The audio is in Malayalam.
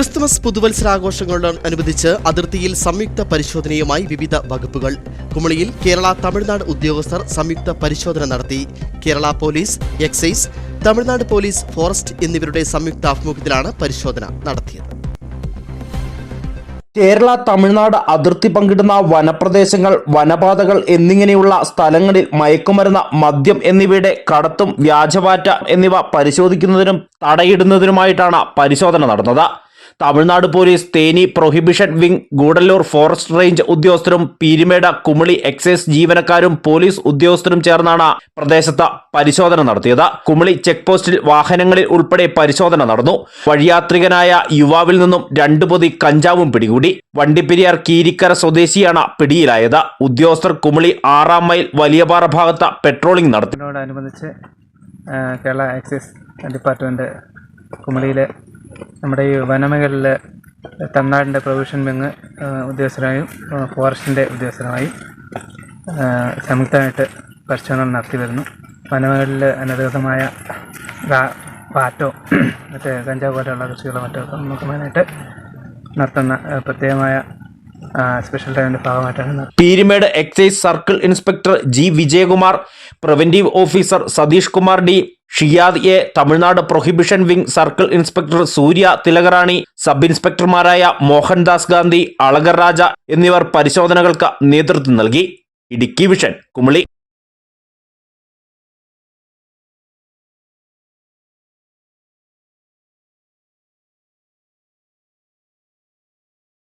ക്രിസ്തുമസ് പുതുവത്സരാഘോഷങ്ങളോടനുബന്ധിച്ച് അതിർത്തിയിൽ സംയുക്ത പരിശോധനയുമായി വിവിധ വകുപ്പുകൾ. കുമളിയിൽ കേരള തമിഴ്നാട് ഉദ്യോഗസ്ഥർ സംയുക്ത പരിശോധന നടത്തി. Kerala police excise Tamil Nadu police forest എന്നിവരുടെ സംയുക്ത ആഭിമുഖ്യത്തിലാണ് പരിശോധന നടത്തിയത്. കേരള തമിഴ്നാട് അതിർത്തി പങ്കിടുന്ന വനപ്രദേശങ്ങൾ വനപാതകൾ എന്നിങ്ങനെയുള്ള സ്ഥലങ്ങളിൽ മയക്കുമരുന്ന് മദ്യം എന്നിവയുടെ കടത്തും വ്യാജവാറ്റ എന്നിവ പരിശോധിക്കുന്നതിനും തടയിടുന്നതിനുമായിട്ടാണ് പരിശോധന നടന്നത്. Tamil Nadu police Theni prohibition wing Gudalur forest range ഉദ്യോഗസ്ഥരും പീരിമേട കുമളി എക്സൈസ് ജീവനക്കാരും പോലീസ് ഉദ്യോഗസ്ഥരും ചേർന്നാണ് പ്രദേശത്ത് പരിശോധന നടത്തിയത്. കുമളി ചെക്ക് പോസ്റ്റിൽ വാഹനങ്ങളിൽ ഉൾപ്പെടെ പരിശോധന നടന്നു. വഴിയാത്രികനായ യുവാവിൽ നിന്നും രണ്ടു പൊതി കഞ്ചാവും പിടികൂടി. വണ്ടിപ്പെരിയാർ കീരിക്കര സ്വദേശിയാണ് പിടിയിലായത്. ഉദ്യോഗസ്ഥർ കുമളി ആറാം മൈൽ വലിയപാറ ഭാഗത്ത് പെട്രോളിംഗ് നടത്തി. കേരള എക്സൈസ് ഡിപ്പാർട്ട്മെന്റ് കുമളിയിലെ നമ്മുടെ ഈ വനമേഖലയിൽ തമിഴ്നാടിന്റെ പ്രൊവിഷൻ ആ, ഉദ്യോഗസ്ഥരായും ഫോറസ്റ്റിന്റെ ഉദ്യോഗസ്ഥരുമായും സംയുക്തമായിട്ട് പരിശോധന നടത്തി വരുന്നു. വനമേഖലയിൽ അനധികൃതമായ പാറ്റോ മറ്റേ കഞ്ചാവ് പോലെയുള്ള കൃഷികളോ മറ്റോ നോക്കുന്നതിനായിട്ട് നടത്തുന്ന പ്രത്യേകമായ സ്പെഷ്യൽ ട്രെയിനിന്റെ ഭാഗമായിട്ടാണ് Peermade excise circle inspector G Vijayakumar preventive officer Satheesh Kumar D Shiyad A Tamil Nadu prohibition wing circle inspector Surya Thilakarani sub ഇൻസ്പെക്ടർമാരായ Mohandas Gandhi Alagar Raja എന്നിവർ പരിശോധനകൾക്ക് നേതൃത്വം നൽകി. ഇടുക്കി വിഷൻ കുമളി.